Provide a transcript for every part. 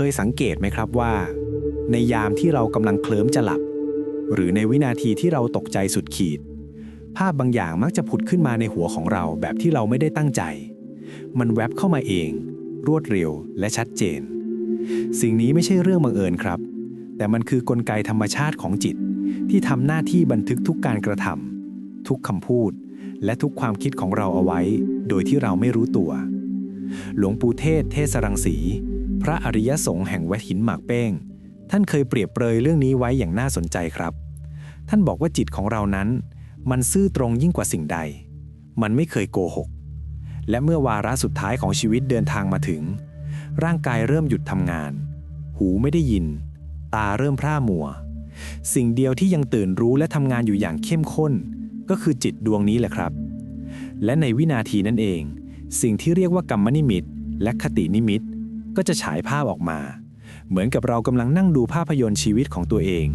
เคยสังเกตไหมครับว่า ในยามที่เรากำลังเคลิ้มจะหลับ หรือในวินาทีที่เราตกใจสุดขีด ภาพบางอย่างมักจะผุดขึ้นมาในหัวของเราแบบที่เราไม่ได้ตั้งใจ มันแวบเข้ามาเอง รวดเร็วและชัดเจน สิ่งนี้ไม่ใช่เรื่องบังเอิญครับ แต่มันคือกลไกธรรมชาติของจิต ที่ทำหน้าที่บันทึกทุกการกระทำทุกคำพูด และทุกความคิดของเราเอาไว้ โดยที่เราไม่รู้ตัว หลวงปู่เทศเทศรังสี พระอริยสงฆ์แห่งแวดหินหมากเป้ง ท่านเคยเปรียบเปรยเรื่องนี้ไว้อย่างน่าสนใจครับ ท่านบอกว่าจิตของเรานั้น มันซื่อตรงยิ่งกว่าสิ่งใด มันไม่เคยโกหก และเมื่อวาระสุดท้ายของชีวิตเดินทางมาถึง ร่างกายเริ่มหยุดทำงาน หูไม่ได้ยิน ตาเริ่มพร่ามัว สิ่งเดียวที่ยังตื่นรู้และทำงานอยู่อย่างเข้มข้น ก็คือจิตดวงนี้แหละครับ และในวินาทีนั้นเอง สิ่งที่เรียกว่ากรรมนิมิตและคตินิมิต ก็จะฉายภาพออกมา เหมือนกับเรากำลังนั่งดูภาพยนตร์ชีวิตของตัวเอง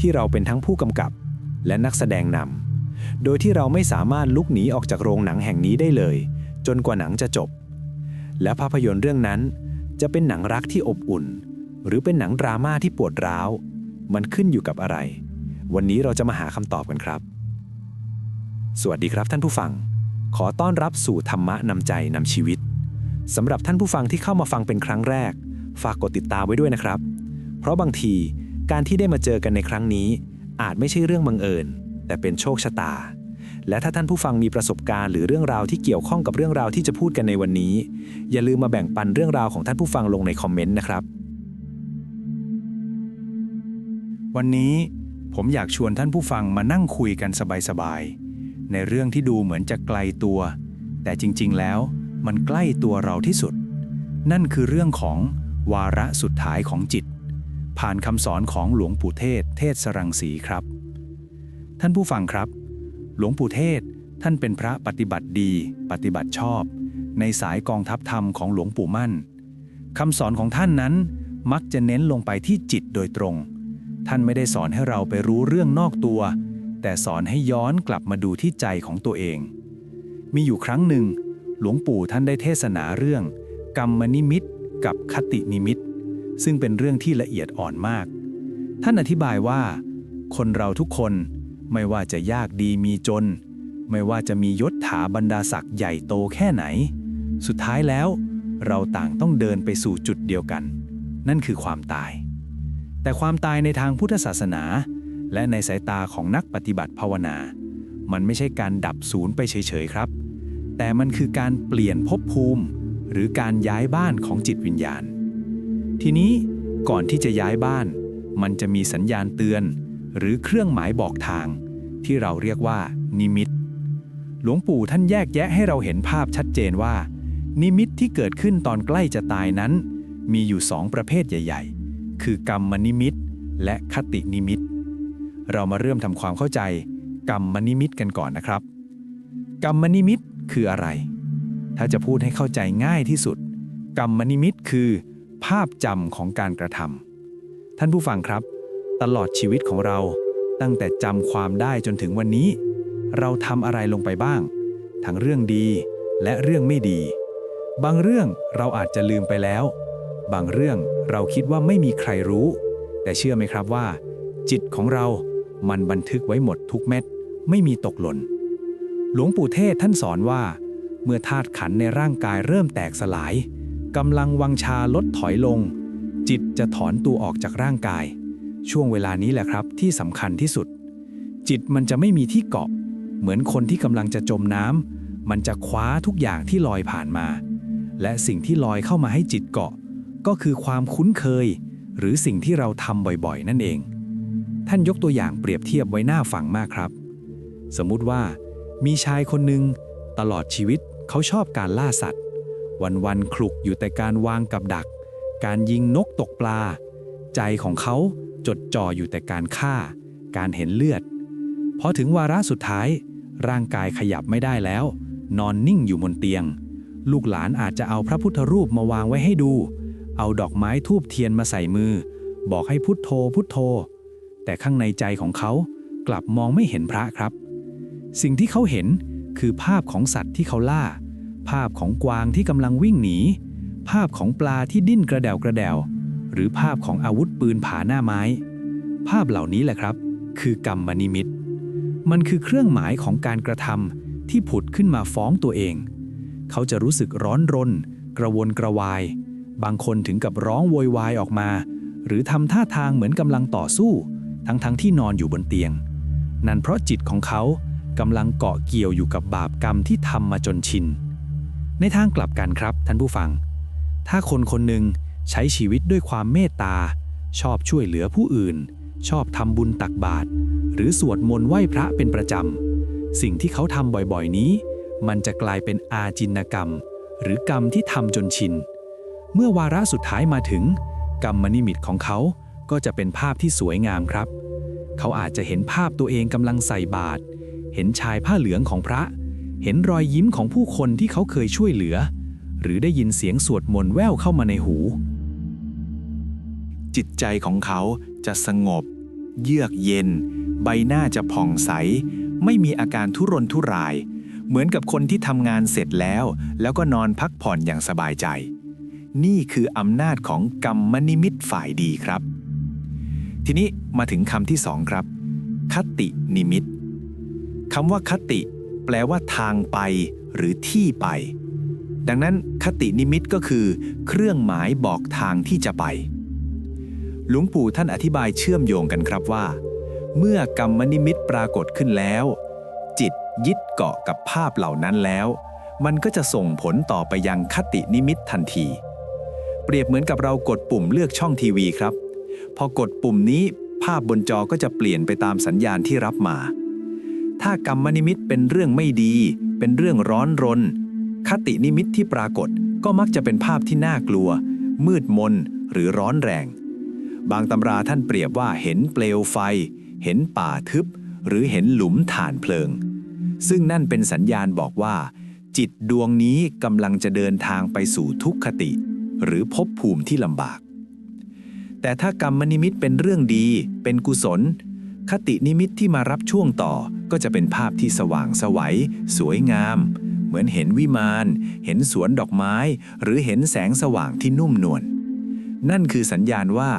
ที่เราเป็นทั้งผู้กำกับ และนักแสดงนำโดยที่เราไม่สามารถลุกหนีออกจากโรงหนังแห่งนี้ได้เลย จนกว่าหนังจะจบ และภาพยนตร์เรื่องนั้นจะเป็นหนังรักที่อบอุ่น หรือเป็นหนังดราม่าที่ปวดร้าว มันขึ้นอยู่กับอะไร วันนี้เราจะมาหาคำตอบกันครับ สวัสดีครับท่านผู้ฟัง ขอต้อนรับสู่ธรรมะนำใจนำชีวิต สำหรับท่านผู้ฟังที่เข้ามาฟังเป็นครั้งแรก ฝากกดติดตามไว้ด้วยนะครับ เพราะบางทีการที่ได้มาเจอกันในครั้งนี้ อาจไม่ใช่เรื่องบังเอิญ แต่เป็นโชคชะตา และถ้าท่านผู้ฟังมีประสบการณ์หรือเรื่องราวที่เกี่ยวข้องกับเรื่องราวที่จะพูดกันในวันนี้ อย่าลืมมาแบ่งปันเรื่องราวของท่านผู้ฟังลงในคอมเมนต์นะครับ วันนี้ผมอยากชวนท่านผู้ฟังมานั่งคุยกันสบายๆในเรื่องที่ดูเหมือนจะไกลตัว แต่จริง ๆ แล้ว มันใกล้ตัวเราที่สุด นั่นคือเรื่องของวาระสุดท้ายของจิต ผ่านคำสอนของหลวงปู่เทศ เทศสรังสีครับ ท่านผู้ฟังครับ หลวงปู่เทศท่านเป็นพระปฏิบัติดี ปฏิบัติชอบ ในสายกองทัพธรรมของหลวงปู่มั่นคำสอนของท่านนั้นมักจะเน้นลงไปที่จิตโดยตรง ท่านไม่ได้สอนให้เราไปรู้เรื่องนอกตัว แต่สอนให้ย้อนกลับมาดูที่ใจของตัวเอง มีอยู่ครั้งหนึ่ง หลวงปู่ท่านได้เทศนาเรื่อง กรรมนิมิตกับคตินิมิต ซึ่งเป็นเรื่องที่ละเอียดอ่อนมาก ท่านอธิบายว่า คนเราทุกคนไม่ว่าจะยากดีมีจน ไม่ว่าจะมียศถาบรรดาศักดิ์ใหญ่โตแค่ไหน สุดท้ายแล้ว เราต่างต้องเดินไปสู่จุดเดียวกัน นั่นคือความตาย แต่ความตายในทางพุทธศาสนา และในสายตาของนักปฏิบัติภาวนา มันไม่ใช่การดับศูนย์ไปเฉยๆครับ แต่มันคือการเปลี่ยนภพภูมิ หรือการย้ายบ้านของจิตวิญญาณ ทีนี้ก่อนที่จะย้ายบ้าน มันจะมีสัญญาณเตือน หรือเครื่องหมายบอกทาง ที่เราเรียกว่า นิมิต หลวงปู่ท่านแยกแยะให้เราเห็นภาพชัดเจนว่า นิมิตที่เกิดขึ้นตอนใกล้จะตายนั้น มีอยู่สองประเภทใหญ่ ๆ คือกรรมนิมิต และคตินิมิต เรามาเริ่มทำความเข้าใจ กรรมนิมิตกันก่อนนะครับ กรรมนิมิต คืออะไร ถ้าจะพูดให้เข้าใจง่ายที่สุด กรรมนิมิตคือ ภาพจำของการกระทำท่านผู้ฟังครับ ตลอดชีวิตของเรา ตั้งแต่จำความได้จนถึงวันนี้ เราทำอะไรลงไปบ้าง ทั้งเรื่องดีและเรื่องไม่ดี บางเรื่องเราอาจจะลืมไปแล้ว บางเรื่องเราคิดว่าไม่มีใครรู้ แต่เชื่อไหมครับว่า จิตของเรามันบันทึกไว้หมดทุกเม็ด ไม่มีตกหล่น หลวงปู่เทศท่านสอนว่า เมื่อธาตุขันในร่างกายเริ่มแตกสลายกำลังวังชาลดถอยลง จิตจะถอนตัวออกจากร่างกาย ช่วงเวลานี้แหละครับที่สำคัญที่สุด จิตมันจะไม่มีที่เกาะ เหมือนคนที่กำลังจะจมน้ำมันจะคว้าทุกอย่างที่ลอยผ่านมา และสิ่งที่ลอยเข้ามาให้จิตเกาะ ก็คือความคุ้นเคย หรือสิ่งที่เราทำบ่อยๆ นั่นเอง ท่านยกตัวอย่างเปรียบเทียบไว้หน้าฟังมากครับ สมมุติว่า มีชายคนหนึ่งตลอดชีวิตเขาชอบการล่าสัตว์ วันๆคลุกอยู่แต่การวางกับดัก การยิงนกตกปลา ใจของเขาจดจ่ออยู่แต่การฆ่า การเห็นเลือด พอถึงวาระสุดท้าย ร่างกายขยับไม่ได้แล้ว นอนนิ่งอยู่บนเตียง ลูกหลานอาจจะเอาพระพุทธรูปมาวางไว้ให้ดู เอาดอกไม้ทูบเทียนมาใส่มือ บอกให้พุทโธพุทโธ แต่ข้างในใจของเขากลับมองไม่เห็นพระครับ สิ่งที่เขาเห็นคือภาพของสัตว์ที่เขาล่า ภาพของกวางที่กำลังวิ่งหนี ภาพของปลาที่ดิ้นกระเดวกระเดวหรือภาพของอาวุธปืนผาหน้าไม้ ภาพเหล่านี้แหละครับ คือกรรมนิมิต มันคือเครื่องหมายของการกระทำที่ผุดขึ้นมาฟ้องตัวเอง เขาจะรู้สึกร้อนรน กระวนกระวาย บางคนถึงกับร้องโวยวายออกมา หรือทำท่าทางเหมือนกำลังต่อสู้ ทั้งๆทที่นอนอยู่บนเตียง นั่นเพราะจิตของเขา กำลังเกาะเกี่ยวอยู่กับบาปกรรมที่ทำมาจนชิน ในทางกลับกันครับท่านผู้ฟัง ถ้าคนคนหนึ่งใช้ชีวิตด้วยความเมตตา ชอบช่วยเหลือผู้อื่น ชอบทำบุญตักบาตรหรือสวดมนต์ไหว้พระเป็นประจำ สิ่งที่เขาทำบ่อยๆนี้ มันจะกลายเป็นอาจินกรรม หรือกรรมที่ทำจนชิน เมื่อวาระสุดท้ายมาถึง กรรมนิมิตของเขาก็จะเป็นภาพที่สวยงามครับ เขาอาจจะเห็นภาพตัวเองกำลังใส่บาตร เห็นชายผ้าเหลืองของพระ เห็นรอยยิ้มของผู้คนที่เขาเคยช่วยเหลือ หรือได้ยินเสียงสวดมนต์แว่วเข้ามาในหู จิตใจของเขาจะสงบ เยือกเย็น ใบหน้าจะผ่องใส ไม่มีอาการทุรนทุราย เหมือนกับคนที่ทำงานเสร็จแล้ว แล้วก็นอนพักผ่อนอย่างสบายใจ นี่คืออำนาจของกรรมนิมิตฝ่ายดีครับ ทีนี้มาถึงคำที่สองครับ คตินิมิต คำว่าคติ แปลว่าทางไป หรือที่ไป ดังนั้นคตินิมิตก็คือ เครื่องหมายบอกทางที่จะไป หลวงปู่ท่านอธิบายเชื่อมโยงกันครับว่า เมื่อกรรมนิมิตปรากฏขึ้นแล้ว จิตยึดเกาะกับภาพเหล่านั้นแล้ว มันก็จะส่งผลต่อไปยังคตินิมิตทันที เปรียบเหมือนกับเรากดปุ่มเลือกช่องทีวีครับ พอกดปุ่มนี้ภาพบนจอก็จะเปลี่ยนไปตามสัญญาณที่รับมา ถ้ากรรมนิมิตเป็นเรื่องไม่ดี เป็นเรื่องร้อนรน คตินิมิตที่ปรากฏก็มักจะเป็นภาพที่น่ากลัว มืดมนหรือร้อนแรง บางตำราท่านเปรียบว่าเห็นเปลวไฟ เห็นป่าทึบ หรือเห็นหลุมถ่านเพลิง ซึ่งนั่นเป็นสัญญาณบอกว่า จิตดวงนี้กำลังจะเดินทางไปสู่ทุกขติ หรือภพภูมิที่ลำบาก แต่ถ้ากรรมนิมิตเป็นเรื่องดี เป็นกุศล คตินิมิตที่มารับช่วงต่อ ก็จะเป็นภาพที่สว่างสวัย สวยงาม เหมือนเห็นวิมานเห็นสวนดอกไม้ หรือเห็นแสงสว่างที่นุ่มนวลนั่นคือสัญญาณว่า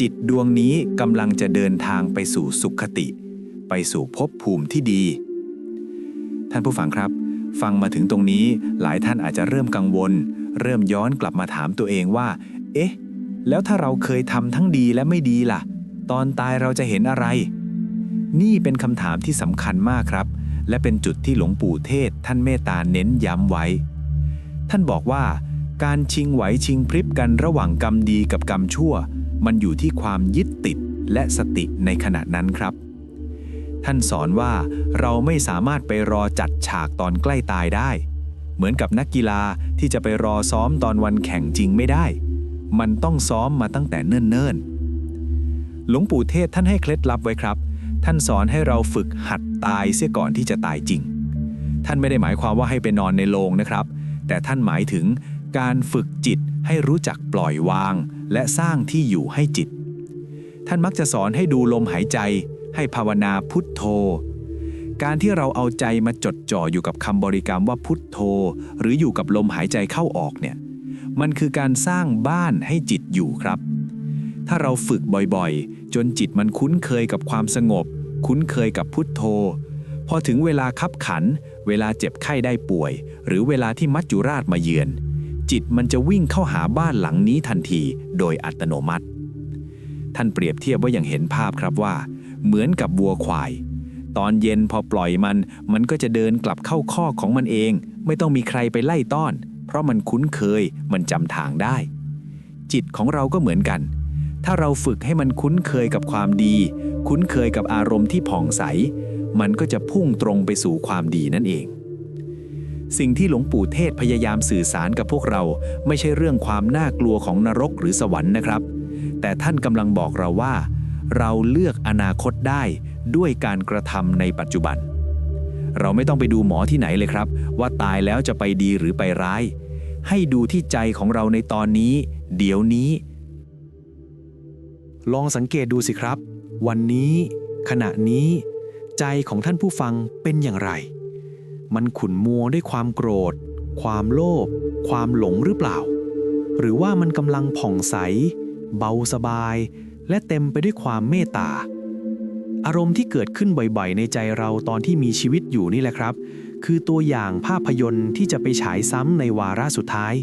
จิตดวงนี้กำลังจะเดินทางไปสู่สุขติ ไปสู่ภพภูมิที่ดี ท่านผู้ฟังครับ ฟังมาถึงตรงนี้หลายท่านอาจจะเริ่มกังวล เริ่มย้อนกลับมาถามตัวเองว่า เอ๊ะ แล้วถ้าเราเคยทำทั้งดีและไม่ดีล่ะ ตอนตายเราจะเห็นอะไร นี่เป็นคำถามที่สำคัญมากครับ และเป็นจุดที่หลวงปู่เทศ ท่านเมตตาเน้นย้ำไว้ ท่านบอกว่าการชิงไหวชิงพริบกันระหว่างกรรมดีกับกรรมชั่ว มันอยู่ที่ความยึดติดและสติในขณะนั้นครับ ท่านสอนว่าเราไม่สามารถไปรอจัดฉากตอนใกล้ตายได้ เหมือนกับนักกีฬาที่จะไปรอซ้อมตอนวันแข่งจริงไม่ได้ มันต้องซ้อมมาตั้งแต่เนิ่นๆหลวงปู่เทศท่านให้เคล็ดลับไว้ครับ ท่านสอนให้เราฝึกหัดตายเสียก่อนที่จะตายจริง ท่านไม่ได้หมายความว่าให้ไปนอนในโรงนะครับ แต่ท่านหมายถึงการฝึกจิตให้รู้จักปล่อยวาง และสร้างที่อยู่ให้จิต ท่านมักจะสอนให้ดูลมหายใจ ให้ภาวนาพุทโธ การที่เราเอาใจมาจดจ่ออยู่กับคำบริกรรมว่าพุทโธ หรืออยู่กับลมหายใจเข้าออกเนี่ย มันคือการสร้างบ้านให้จิตอยู่ครับถ้าเราฝึกบ่อยๆ จนจิตมันคุ้นเคยกับความสงบ คุ้นเคยกับพุทโธ พอถึงเวลาคับขัน เวลาเจ็บไข้ได้ป่วย หรือเวลาที่มัจจุราชมาเยือน จิตมันจะวิ่งเข้าหาบ้านหลังนี้ทันทีโดยอัตโนมัติ ท่านเปรียบเทียบว่าอย่างเห็นภาพครับว่า เหมือนกับวัวควาย ตอนเย็นพอปล่อยมัน มันก็จะเดินกลับเข้าคอของมันเอง ไม่ต้องมีใครไปไล่ต้อน เพราะมันคุ้นเคยมันจำทางได้ จิตของเราก็เหมือนกัน ถ้าเราฝึกให้มันคุ้นเคยกับความดี คุ้นเคยกับอารมณ์ที่ผ่องใส มันก็จะพุ่งตรงไปสู่ความดีนั่นเอง สิ่งที่หลวงปู่เทศพยายามสื่อสารกับพวกเราไม่ใช่เรื่องความน่ากลัวของนรกหรือสวรรค์นะครับ แต่ท่านกำลังบอกเราว่า เราเลือกอนาคตได้ด้วยการกระทำในปัจจุบัน เราไม่ต้องไปดูหมอที่ไหนเลยครับ ว่าตายแล้วจะไปดีหรือไปร้าย ให้ดูที่ใจของเราในตอนนี้ เดี๋ยวนี้ ลองสังเกตดูสิครับ วันนี้ ขณะนี้ ใจของท่านผู้ฟังเป็นอย่างไร มันขุ่นมัวด้วยความโกรธ ความโลภความหลงหรือเปล่า หรือว่ามันกำลังผ่องใส เบาสบาย และเต็มไปด้วยความเมตตาอารมณ์ที่เกิดขึ้นบ่อยๆ ในใจเราตอนที่มีชีวิตอยู่นี่แหละครับ คือตัวอย่างภาพยนตร์ที่จะไปฉายซ้ำในวาระสุดท้าย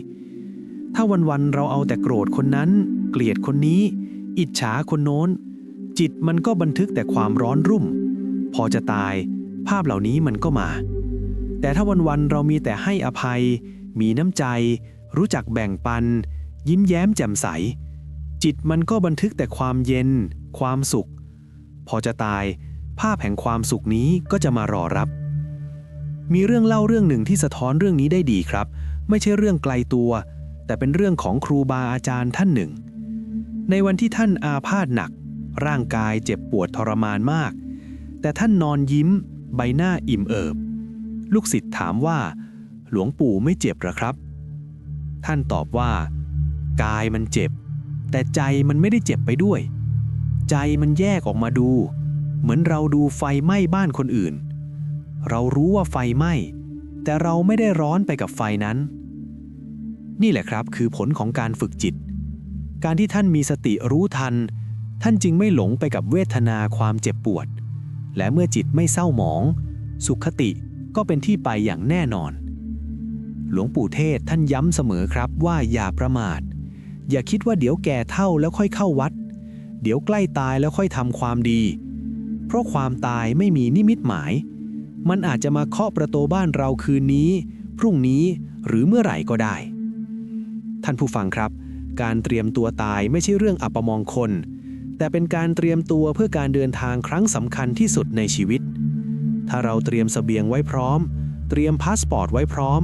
ถ้าวันๆเราเอาแต่โกรธคนนั้น เกลียดคนนี้ อิจฉาคนโน้น จิตมันก็บันทึกแต่ความร้อนรุ่ม พอจะตาย ภาพเหล่านี้มันก็มา แต่ถ้าวันๆเรามีแต่ให้อภัย มีน้ำใจ รู้จักแบ่งปัน ยิ้มแย้มแจ่มใส จิตมันก็บันทึกแต่ความเย็น ความสุข พอจะตาย ภาพแห่งความสุขนี้ก็จะมารอรับ มีเรื่องเล่าเรื่องหนึ่งที่สะท้อนเรื่องนี้ได้ดีครับ ไม่ใช่เรื่องไกลตัว แต่เป็นเรื่องของครูบาอาจารย์ท่านหนึ่ง ในวันที่ท่านอาพาธหนัก ร่างกายเจ็บปวดทรมานมาก แต่ท่านนอนยิ้ม ใบหน้าอิ่มเอิบ ลูกศิษย์ถามว่า หลวงปู่ไม่เจ็บหรอครับ ท่านตอบว่า กายมันเจ็บ แต่ใจมันไม่ได้เจ็บไปด้วย ใจมันแยกออกมาดู เหมือนเราดูไฟไหม้บ้านคนอื่น เรารู้ว่าไฟไหม้ แต่เราไม่ได้ร้อนไปกับไฟนั้น นี่แหละครับคือผลของการฝึกจิต การที่ท่านมีสติรู้ทัน ท่านจึงไม่หลงไปกับเวทนาความเจ็บปวด และเมื่อจิตไม่เศร้าหมอง สุขติก็เป็นที่ไปอย่างแน่นอน หลวงปู่เทศท่านย้ำเสมอครับว่าอย่าประมาท อย่าคิดว่าเดี๋ยวแก่เท่าแล้วค่อยเข้าวัด เดี๋ยวใกล้ตายแล้วค่อยทำความดี เพราะความตายไม่มีนิมิตหมาย มันอาจจะมาเคาะประตูบ้านเราคืนนี้ พรุ่งนี้หรือเมื่อไหร่ก็ได้ ท่านผู้ฟังครับ การเตรียมตัวตายไม่ใช่เรื่องอัปมงคล แต่เป็นการเตรียมตัวเพื่อการเดินทางครั้งสำคัญที่สุดในชีวิต ถ้าเราเตรียมเสบียงไว้พร้อม เตรียมพาสปอร์ตไว้พร้อม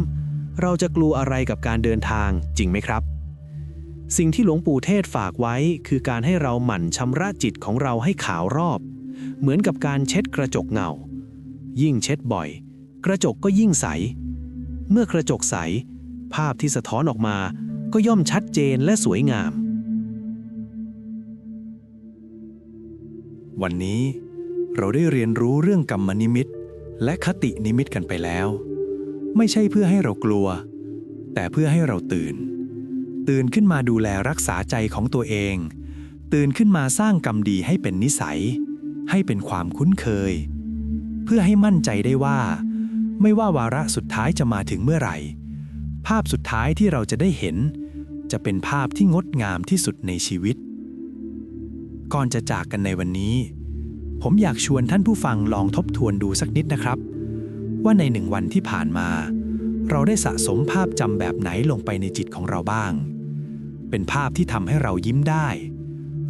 เราจะกลัวอะไรกับการเดินทางจริงไหมครับ สิ่งที่หลวงปู่เทศฝากไว้ คือการให้เราหมั่นชำระจิตของเราให้ขาวรอบ เหมือนกับการเช็ดกระจกเงา ยิ่งเช็ดบ่อย กระจกก็ยิ่งใส เมื่อกระจกใส ภาพที่สะท้อนออกมา ก็ย่อมชัดเจนและสวยงาม วันนี้เราได้เรียนรู้เรื่องกรรมนิมิตและคตินิมิตกันไปแล้ว ไม่ใช่เพื่อให้เรากลัว แต่เพื่อให้เราตื่น ตื่นขึ้นมาดูแลรักษาใจของตัวเอง ตื่นขึ้นมาสร้างกรรมดีให้เป็นนิสัย ให้เป็นความคุ้นเคย เพื่อให้มั่นใจได้ว่า ไม่ว่าวาระสุดท้ายจะมาถึงเมื่อไหร่ ภาพสุดท้ายที่เราจะได้เห็น จะเป็นภาพที่งดงามที่สุดในชีวิต ก่อนจะจากกันในวันนี้ ผมอยากชวนท่านผู้ฟังลองทบทวนดูสักนิดนะครับ ว่าในหนึ่งวันที่ผ่านมา เราได้สะสมภาพจำแบบไหนลงไปในจิตของเราบ้าง เป็นภาพที่ทำให้เรายิ้มได้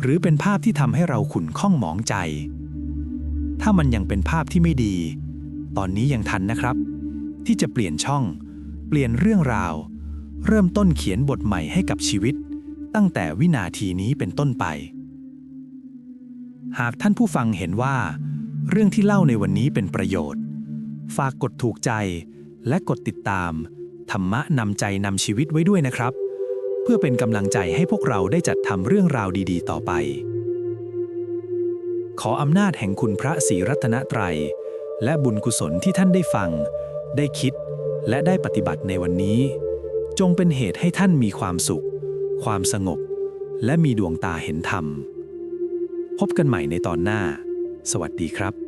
หรือเป็นภาพที่ทำให้เราขุ่นข้องหมองใจ ถ้ามันยังเป็นภาพที่ไม่ดี ตอนนี้ยังทันนะครับ ที่จะเปลี่ยนช่อง เปลี่ยนเรื่องราว เริ่มต้นเขียนบทใหม่ให้กับชีวิต ตั้งแต่วินาทีนี้เป็นต้นไป หากท่านผู้ฟังเห็นว่า เรื่องที่เล่าในวันนี้เป็นประโยชน์ ฝากกดถูกใจและกดติดตาม ธรรมะนำใจนำชีวิตไว้ด้วยนะครับ เพื่อเป็นกำลังใจให้พวกเราได้จัดทำเรื่องราวดี ๆ ต่อไป ขออำนาจแห่งคุณพระศรีรัตนตรัย และบุญกุศลที่ท่านได้ฟัง ได้คิด และได้ปฏิบัติในวันนี้ จงเป็นเหตุให้ท่านมีความสุข ความสงบ และมีดวงตาเห็นธรรม พบกันใหม่ในตอนหน้า สวัสดีครับ